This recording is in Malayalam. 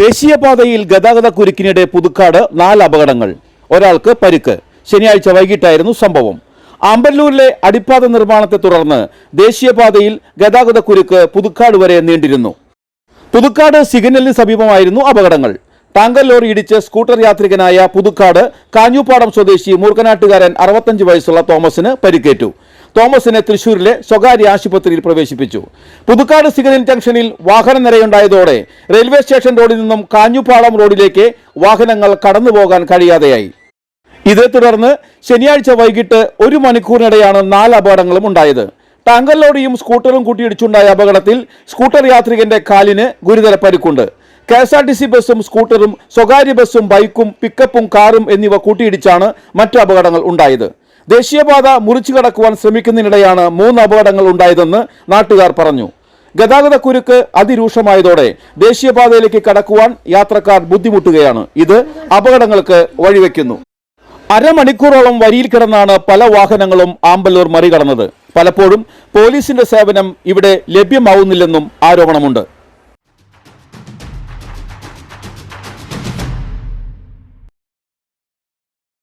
ദേശീയപാതയിൽ ഗതാഗത കുരുക്കിനിടെ പുതുക്കാട് നാല് അപകടങ്ങൾ. ഒരാൾക്ക് പരിക്ക്. ശനിയാഴ്ച വൈകിട്ടായിരുന്നു സംഭവം. അമ്പല്ലൂരിലെ അടിപ്പാത നിർമ്മാണത്തെ തുടർന്ന് ദേശീയപാതയിൽ ഗതാഗത കുരുക്ക് പുതുക്കാട് വരെ നീണ്ടിരുന്നു. പുതുക്കാട് സിഗ്നലിന് സമീപമായിരുന്നു അപകടങ്ങൾ. ടാങ്കർ ലോറി ഇടിച്ച് സ്കൂട്ടർ യാത്രികനായ പുതുക്കാട് കാഞ്ഞൂപ്പാടം സ്വദേശി മൂർക്കനാട്ടുകാരൻ അറുപത്തഞ്ച് വയസ്സുള്ള തോമസിന് പരിക്കേറ്റു. തോമസിനെ തൃശൂരിലെ സ്വകാര്യ ആശുപത്രിയിൽ പ്രവേശിപ്പിച്ചു. പുതുക്കാട് സിഗ്നൽ ജംഗ്ഷനിൽ വാഹന നിരയുണ്ടായതോടെ റെയിൽവേ സ്റ്റേഷൻ റോഡിൽ നിന്നും കാഞ്ഞുപാളം റോഡിലേക്ക് വാഹനങ്ങൾ കടന്നുപോകാൻ കഴിയാതെയായി. ഇതേ തുടർന്ന് ശനിയാഴ്ച വൈകിട്ട് ഒരു മണിക്കൂറിനിടെയാണ് നാല് അപകടങ്ങളും ഉണ്ടായത്. ടാങ്കർ ലോറിയും സ്കൂട്ടറും കൂട്ടിയിടിച്ചുണ്ടായ അപകടത്തിൽ സ്കൂട്ടർ യാത്രികന്റെ കാലിന് ഗുരുതര പരിക്കുണ്ട്. K S R T C ബസ്സും സ്കൂട്ടറും സ്വകാര്യ ബസ്സും ബൈക്കും പിക്കപ്പും കാറും എന്നിവ കൂട്ടിയിടിച്ചാണ് മറ്റു അപകടങ്ങൾ ഉണ്ടായത്. ദേശീയപാത മുറിച്ചു കടക്കുവാൻ ശ്രമിക്കുന്നതിനിടെയാണ് മൂന്ന് അപകടങ്ങൾ ഉണ്ടായതെന്ന് നാട്ടുകാർ പറഞ്ഞു. ഗതാഗത കുരുക്ക് അതിരൂക്ഷമായതോടെ ദേശീയപാതയിലേക്ക് കടക്കുവാൻ യാത്രക്കാർ ബുദ്ധിമുട്ടുകയാണ്. ഇത് അപകടങ്ങൾക്ക് വഴിവെക്കുന്നു. അരമണിക്കൂറോളം വരിയിൽ കിടന്നാണ് പല വാഹനങ്ങളും ആമ്പല്ലൂർ മറികടന്നത്. പലപ്പോഴും പോലീസിന്റെ സേവനം ഇവിടെ ലഭ്യമാവുന്നില്ലെന്നും ആരോപണമുണ്ട്.